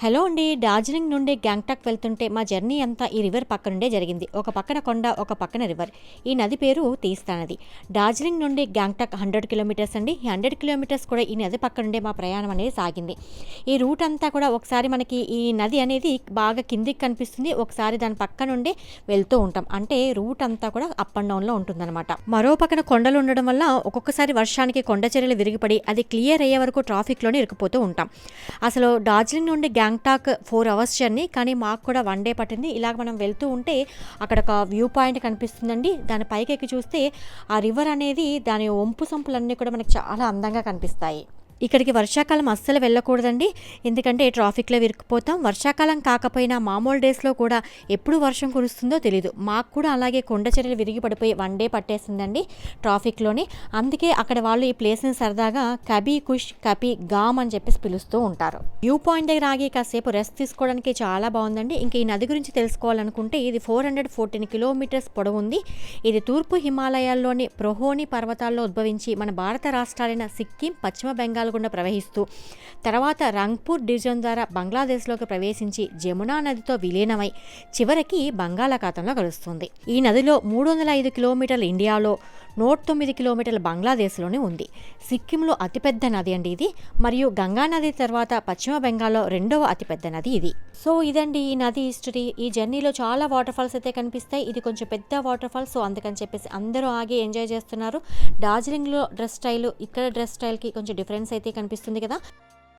Hello అండి డార్జిలింగ్ నుండి గ్యాంగ్టాక్ వెళ్తుంటే మా జర్నీ అంతా ఈ రివర్ పక్క నుండే జరిగింది. ఒక పక్కన కొండ ఒక పక్కన రివర్. ఈ నది పేరు తీస్తా నది. డార్జిలింగ్ నుండి గ్యాంగ్టాక్ హండ్రెడ్ కిలోమీటర్స్ అండి. ఈ హండ్రెడ్ కిలోమీటర్స్ కూడా ఈ నది పక్క నుండే మా ప్రయాణం అనేది సాగింది. ఈ రూట్ అంతా కూడా ఒకసారి మనకి ఈ నది అనేది బాగా కిందికి కనిపిస్తుంది. ఒకసారి దాని పక్క నుండి వెళ్తూ ఉంటాం. అంటే రూట్ అంతా కూడా అప్ అండ్ డౌన్లో ఉంటుందన్నమాట. మరో పక్కన కొండలు ఉండడం వల్ల ఒక్కొక్కసారి వర్షానికి కొండ చర్యలు విరిగిపడి అది క్లియర్ అయ్యే వరకు ట్రాఫిక్లోనే ఇరుక్కుపోతూ ఉంటాం. అసలు డార్జిలింగ్ నుండి గ్యాంగ్టాక్ ఫోర్ అవర్స్ జర్నీ కానీ మాకు కూడా వన్ డే పట్టింది. ఇలాగ మనం వెళ్తూ ఉంటే అక్కడ ఒక వ్యూ పాయింట్ కనిపిస్తుందండి. దాని పైకి ఎక్కి చూస్తే ఆ రివర్ అనేది దాని ఒంపు సంపులన్నీ కూడా మనకి చాలా అందంగా కనిపిస్తాయి. ఇక్కడికి వర్షాకాలం అస్సలు వెళ్ళకూడదండి. ఎందుకంటే ట్రాఫిక్లో విరుక్కుపోతాం వర్షాకాలం కాకపోయినా మామూలు డేస్లో కూడా ఎప్పుడు వర్షం కురుస్తుందో తెలియదు మాకు కూడా అలాగే కొండ చర్యలు విరిగి పడిపోయి వన్ డే పట్టేసిందండి ట్రాఫిక్లోని. అందుకే అక్కడ వాళ్ళు ఈ ప్లేస్ని సరదాగా కబీ కుష్ కపి గామ్ అని చెప్పేసి పిలుస్తూ ఉంటారు. వ్యూ పాయింట్ దగ్గర ఆగి కాసేపు రెస్ట్ తీసుకోవడానికి చాలా బాగుందండి. ఇంకా ఈ నది గురించి తెలుసుకోవాలనుకుంటే ఇది ఫోర్ హండ్రెడ్ ఫోర్టీన్ కిలోమీటర్స్ పొడవు ఉంది. ఇది తూర్పు హిమాలయాల్లోని ప్రొహోని పర్వతాల్లో ఉద్భవించి మన భారత రాష్ట్రాలైన సిక్కిం పశ్చిమ బెంగాల్ గుండా ప్రవహిస్తూ తర్వాత రంగ్పూర్ డివిజన్ ద్వారా బంగ్లాదేశ్లోకి ప్రవేశించి జమునా నదితో విలీనమై చివరికి బంగాళాఖాతంలో కలుస్తుంది ఈ నదిలో మూడు వందల ఐదు కిలోమీటర్ల ఇండియాలో నూట తొమ్మిది కిలోమీటర్ల బంగ్లాదేశ్లోనే ఉంది. సిక్కింలో అతిపెద్ద నది అండి ఇది. మరియు గంగా నది తర్వాత పశ్చిమ బెంగాల్లో రెండవ అతిపెద్ద నది ఇది. సో ఇదండి ఈ నది హిస్టరీ. ఈ జర్నీలో చాలా వాటర్ ఫాల్స్ అయితే కనిపిస్తాయి. ఇది కొంచెం పెద్ద వాటర్ ఫాల్స్ సో అందుకని చెప్పేసి అందరూ ఆగి ఎంజాయ్ చేస్తున్నారు. డార్జిలింగ్లో డ్రెస్ స్టైల్ ఇక్కడ డ్రెస్ స్టైల్కి కొంచెం డిఫరెన్స్ అయితే కనిపిస్తుంది కదా.